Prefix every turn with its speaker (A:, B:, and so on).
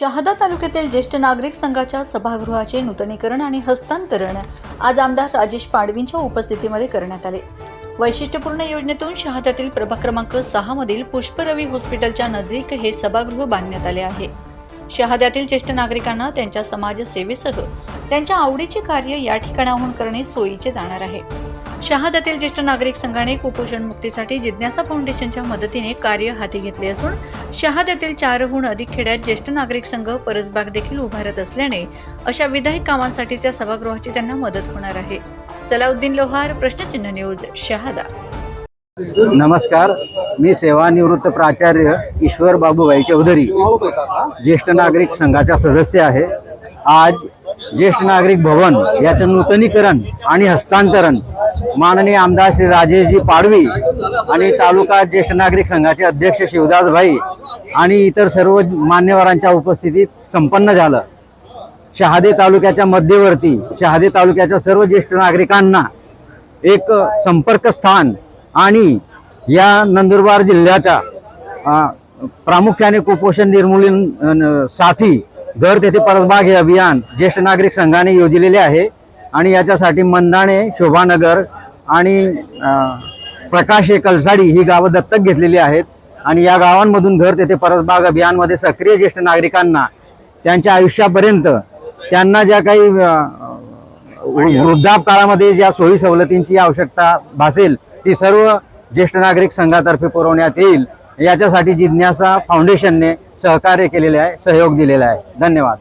A: शहादा तालुक्यातील ज्येष्ठ नागरिक संघाच्या सभागृहाचे नूतनीकरण आणि हस्तांतरण आज आमदार राजेश पाडवींच्या उपस्थितीमध्ये करण्यात आले. वैशिष्ट्यपूर्ण योजनेतून शहाद्यातील प्रभाग क्रमांक सहा मधील पुष्परवी हॉस्पिटलच्या नजीक हे सभागृह बांधण्यात आले आहे. शहाद्यातील ज्येष्ठ नागरिकांना त्यांच्या समाजसेवेसह त्यांच्या आवडीचे कार्य या ठिकाणाहून करणे सोयीचे जाणार आहे. शहादातील ज्येष्ठ नागरिक संघाने कुपोषण मुक्तीसाठी जिज्ञासा फाउंडेशनच्या मदतीने कार्य हाती घेतले असून शहादातील चारहून अधिक खेड्यात ज्येष्ठ नागरिक संघ परसबाग देखील उभारत असल्याने अशा विधायक कामांसाठीच्या सभागृहाची त्यांना मदत होणार आहे. सलाउद्दीन लोहार प्रश्नचिन्ह न्यूज शहादा.
B: नमस्कार. मी सेवानिवृत्त प्राचार्य ईश्वर बाबूभाई चौधरी ज्येष्ठ नागरिक संघाचा सदस्य आहे. आज ज्येष्ठ नागरिक भवन याचं नूतनीकरण आणि हस्तांतरण माननीय आमदार श्री राजेशजी पाडवी आणि तालुका ज्येष्ठ नागरिक संघाचे अध्यक्ष शिवदासभाई आणि इतर सर्व मान्यवरांच्या उपस्थितीत संपन्न झालं. शहादे तालुक्याच्या मध्यवर्ती शहादे तालुक्याच्या सर्व ज्येष्ठ नागरिकांना एक संपर्क स्थान आणि या नंदुरबार जिल्ह्याच्या प्रामुख्याने कुपोषण निर्मूलन न- साठी घर तेथे परसबाग हे अभियान ज्येष्ठ नागरिक संघाने योजलेले आहे. आणि याच्यासाठी मंदाणे शोभानगर आणि प्रकाश कलसाडी ही गावं दत्तक घेतलेली आहेत. आणि या गावांमधून घर तेथे परसबाग अभियानमध्ये सक्रिय ज्येष्ठ नागरिकांना त्यांच्या आयुष्यापर्यंत त्यांना ज्या काही वृद्धापकाळामध्ये ज्या सोयी सवलतींची आवश्यकता भासेल ती सर्व ज्येष्ठ नागरिक संघातर्फे पुरवण्यात येईल. याच्यासाठी जिज्ञासा फाउंडेशनने सहकार्य केलेले आहे सहयोग दिलेला आहे. धन्यवाद.